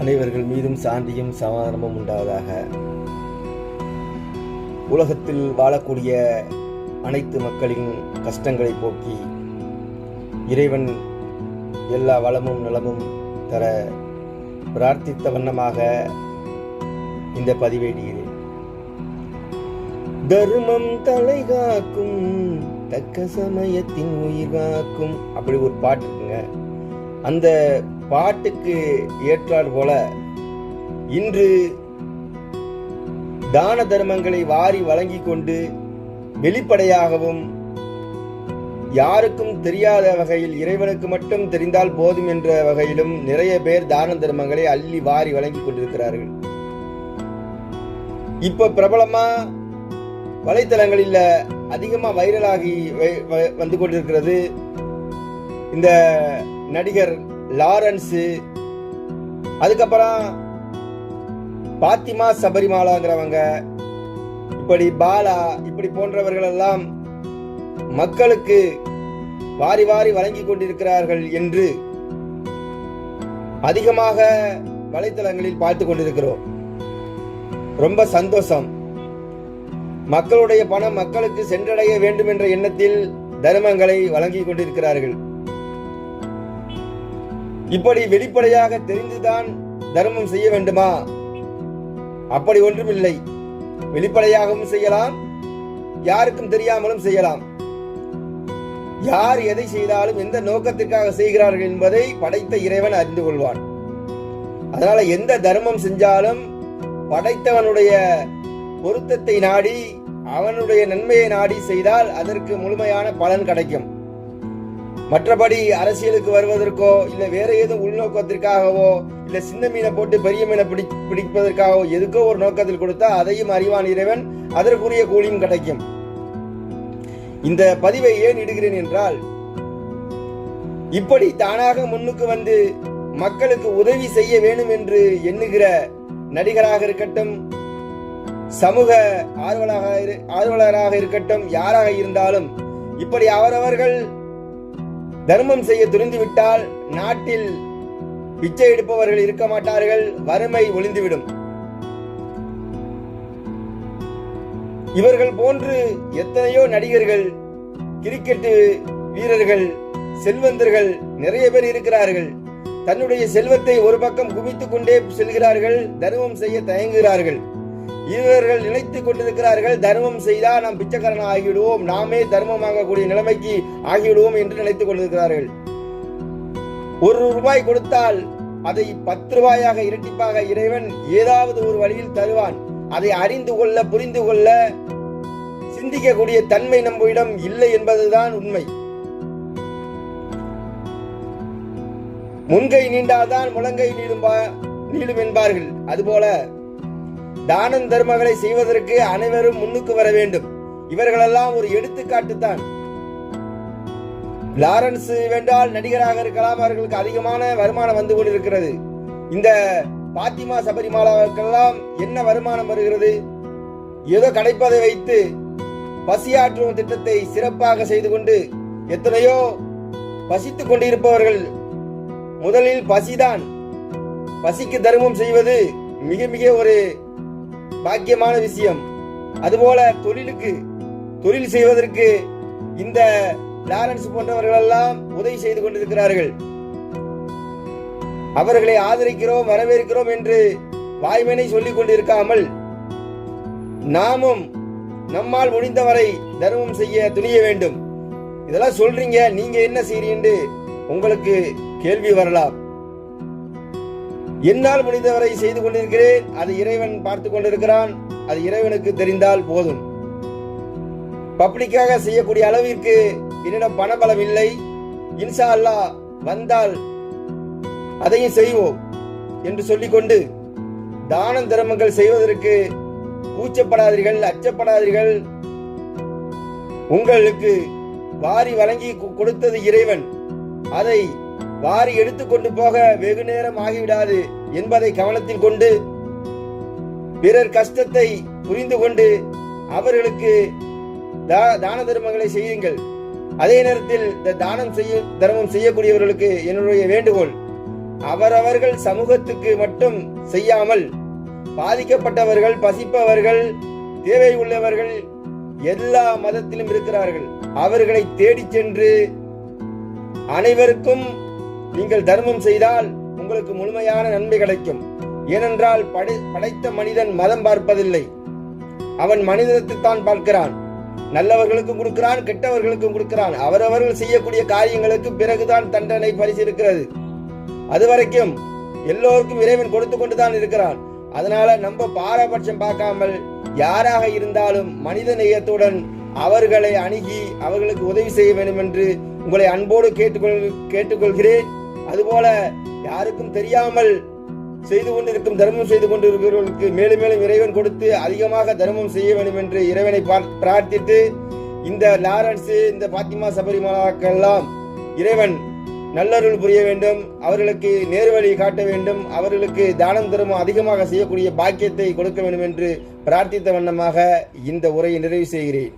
அனைவர்கள் மீதும் சாந்தியும் சமாதானமும் உண்டாவதாக. உலகத்தில் வாழக்கூடிய அனைத்து மக்களின் கஷ்டங்களை போக்கி இறைவன் எல்லா வளமும் நலமும் தர பிரார்த்தித்த வண்ணமாக இந்த பதிவேடுகிறேன். தர்மம் தலை காக்கும் தக்க சமயத்தின் உயிர் காக்கும் அப்படி ஒரு பாட்டு இருக்குங்க. அந்த பாட்டுக்கு ஏற்றார் போல இன்று தான தர்மங்களை வாரி வழங்கிக் கொண்டு வெளிப்படையாகவும் யாருக்கும் தெரியாத வகையில் இறைவனுக்கு மட்டும் தெரிந்தால் போதும் என்ற வகையிலும் நிறைய பேர் தான தர்மங்களை அள்ளி வாரி வழங்கிக் கொண்டிருக்கிறார்கள். இப்ப பிரபலமா வலைத்தளங்களில் அதிகமாக வைரலாகி வை- வ- வந்து கொண்டிருக்கிறது இந்த நடிகர் லாரன்ஸு அதுக்கப்புறம் பாத்திமா சபரிமாலாங்கிறவங்க இப்படி பாலா இப்படி போன்றவர்கள் எல்லாம் மக்களுக்கு வாரி வாரி வழங்கி கொண்டிருக்கிறார்கள் என்று அதிகமாக வலைத்தளங்களில் பார்த்து கொண்டிருக்கிறோம். ரொம்ப சந்தோஷம். மக்களுடைய பணம் மக்களுக்கு சென்றடைய வேண்டும் என்ற எண்ணத்தில் தர்மங்களை வழங்கி கொண்டிருக்கிறார்கள். இப்படி வெளிப்படையாக தெரிந்துதான் தர்மம் செய்ய வேண்டுமா? அப்படி ஒன்றுமில்லை. வெளிப்படையாகவும் செய்யலாம் யாருக்கும் தெரியாமலும் செய்யலாம். யார் எதை செய்தாலும் எந்த நோக்கத்திற்காக செய்கிறார்கள் என்பதை படைத்த இறைவன் அறிந்து கொள்வான். அதனால எந்த தர்மம் செஞ்சாலும் படைத்தவனுடைய பொருத்தத்தை நாடி அவனுடைய நன்மையை நாடி செய்தால் அதற்கு முழுமையான பலன் கிடைக்கும். மற்றபடி அரசியலுக்கு வருவதற்கோ இல்ல வேற ஏதோ உள்நோக்கத்திற்காகவோ இல்ல சின்ன மீனை போட்டு பெரிய மீனை பிடி பிடிப்பதற்காகவோ எதுக்கோ ஒரு நோக்கத்தில் கொடுத்தா அதையும் அறிவான் இறைவன் அதற்குரிய கூலியும் கிடைக்கும். இந்த பதிவை ஏன் இடுகிறேன் என்றால் இப்படி தானாக முன்னுக்கு வந்து மக்களுக்கு உதவி செய்ய வேண்டும் என்று எண்ணுகிற நடிகராக இருக்கட்டும் சமூக ஆர்வலாக இரு- ஆர்வலராக இருக்கட்டும் யாராக இருந்தாலும் இப்படி அவரவர்கள் தர்மம் செய்ய துணிந்துவிட்டால் நாட்டில் பிச்சை எடுப்பவர்கள் இருக்க மாட்டார்கள் வறுமை ஒளிந்துவிடும். இவர்கள் போன்று எத்தனையோ நடிகர்கள் கிரிக்கெட் வீரர்கள் செல்வந்தர்கள் நிறைய பேர் இருக்கிறார்கள். தன்னுடைய செல்வத்தை ஒரு பக்கம் குவித்துக் கொண்டே செல்கிறார்கள் தர்மம் செய்ய தயங்குகிறார்கள். இவர்கள் நினைத்துக் கொண்டிருக்கிறார்கள் தர்மம் செய்தால் நாம் பிச்சைக்காரன் ஆகிவிடுவோம். நாமே தர்மம் வாங்கக்கூடிய நிலைமைக்கு ஆகிவிடுவோம் என்று நினைத்துக் கொண்டிருக்கிறார்கள். ஒரு ரூபாய் கொடுத்தால் அதை பத்து ரூபாயாக இரட்டிப்பாக இறைவன் ஏதாவது ஒரு வழியில் தருவான். அதை அறிந்து கொள்ள புரிந்து கொள்ள சிந்திக்கக்கூடிய தன்மை நம்மிடம் இல்லை என்பதுதான் உண்மை. முன்கை நீண்டால்தான் முழங்கை நீளும் நீளும் என்பார்கள். அதுபோல தானம் தர்மங்களை செய்வதற்கு அனைவரும் முன்னுக்கு வர வேண்டும். இவர்களெல்லாம் ஒரு எடுத்துக்காட்டு தான். லாரன்ஸ் வென்றால் நடிகராக இருக்கலாம் அவர்களுக்கு அதிகமான வருமானம் வந்து கொண்டிருக்கிறது. இந்த பாத்திமா சபரிமாலாவுக்கெல்லாம் என்ன வருமானம் வருகிறது? ஏதோ கிடைப்பதை வைத்து பசியாற்றும் திட்டத்தை சிறப்பாக செய்து கொண்டு எத்தனையோ பசித்துக் கொண்டிருப்பவர்கள் முதலில் பசிதான். பசிக்கு தர்மம் செய்வது மிக மிக ஒரு பாக்கியமான விஷயம். அதுபோல தொழிலுக்கு தொழில் செய்வதற்கு இந்த லாரன்ஸ் போன்றவர்கள் எல்லாம் உதவி செய்து கொண்டிருக்கிறார்கள். அவர்களை ஆதரிக்கிறோம் வரவேற்கிறோம் என்று வாய்மனை சொல்லிக் கொண்டிருக்காமல் நாமும் நம்மால் முடிந்தவரை தர்மம் செய்ய துணிய வேண்டும். இதெல்லாம் சொல்றீங்க நீங்க என்ன செய்றீங்க உங்களுக்கு கேள்வி வரலாம். என்னால் முடிந்தவரை செய்து கொண்டிருக்கிறேன். அது இறைவன் பார்த்து கொண்டிருக்கிறான். அது இறைவனுக்கு தெரிந்தால் போதும். பப்ளிக்காக செய்யக்கூடிய அளவிற்கு என்னிடம் பணபலம் இல்லை. இன்சா அல்லாஹ் வந்தால் அதையும் செய்வோம் என்று சொல்லிக்கொண்டு தான தர்மங்கள் செய்வதற்கு கூச்சப்படாதீர்கள் அச்சப்படாதீர்கள். உங்களுக்கு வாரி வழங்கி கொடுத்தது இறைவன். அதை வாரி எடுத்துக்கொண்டு போக வெகு நேரம் ஆகிவிடாது என்பதை கவனத்தில் கொண்டு பிறர் கஷ்டத்தை புரிந்து கொண்டு அவர்களுக்கு தா- தான தர்மங்களை செய்யுங்கள். அதே நேரத்தில் இந்த தானம் செய்ய தர்மம் செய்யக்கூடியவர்களுக்கு என்னுடைய வேண்டுகோள் அவரவர்கள் சமூகத்துக்கு மட்டும் செய்யாமல் பாதிக்கப்பட்டவர்கள் பசிப்பவர்கள் தேவை உள்ளவர்கள் எல்லா மதத்திலும் இருக்கிறார்கள். அவர்களை தேடிச் சென்று அனைவருக்கும் நீங்கள் தர்மம் செய்தால் உங்களுக்கு முழுமையான நன்மை கிடைக்கும். ஏனென்றால் படை படைத்த மனிதன் மதம் பார்ப்பதில்லை. அவன் மனிதனத்தை தான் பார்க்கிறான். நல்லவர்களுக்கும் கொடுக்கிறான் கெட்டவர்களுக்கும் கொடுக்கிறான். அவரவர்கள் செய்யக்கூடிய காரியங்களுக்கு பிறகுதான் தண்டனை பரிசு இருக்கிறது அது வரைக்கும் எல்லோருக்கும் இறைவன் கொடுத்து கொண்டுதான் இருக்கிறான். அதனால நம்ம பாரபட்சம் பார்க்காமல் யாராக இருந்தாலும் மனித நேயத்துடன் அவர்களை அணுகி அவர்களுக்கு உதவி செய்ய வேண்டும் என்று உங்களை அன்போடு கேட்டுக்கொள் கேட்டுக்கொள்கிறேன். அதுபோல யாருக்கும் தெரியாமல் செய்து கொண்டிருக்கும் தர்மம் செய்து கொண்டிருக்கிறவர்களுக்கு மேலும் மேலும் இறைவன் கொடுத்து அதிகமாக தர்மம் செய்ய வேண்டும் என்று இறைவனை பிரார்த்தித்து இந்த லாரன்ஸ் இந்த பாத்திமா சபரிமலாக்கெல்லாம் இறைவன் நல்லருள் புரிய வேண்டும் அவர்களுக்கு நேர்வழி காட்ட வேண்டும் அவர்களுக்கு தானம் தர்மம் அதிகமாக செய்யக்கூடிய பாக்கியத்தை கொடுக்க வேண்டும் என்று பிரார்த்தித்த வண்ணமாக இந்த உரையை நிறைவு செய்கிறேன்.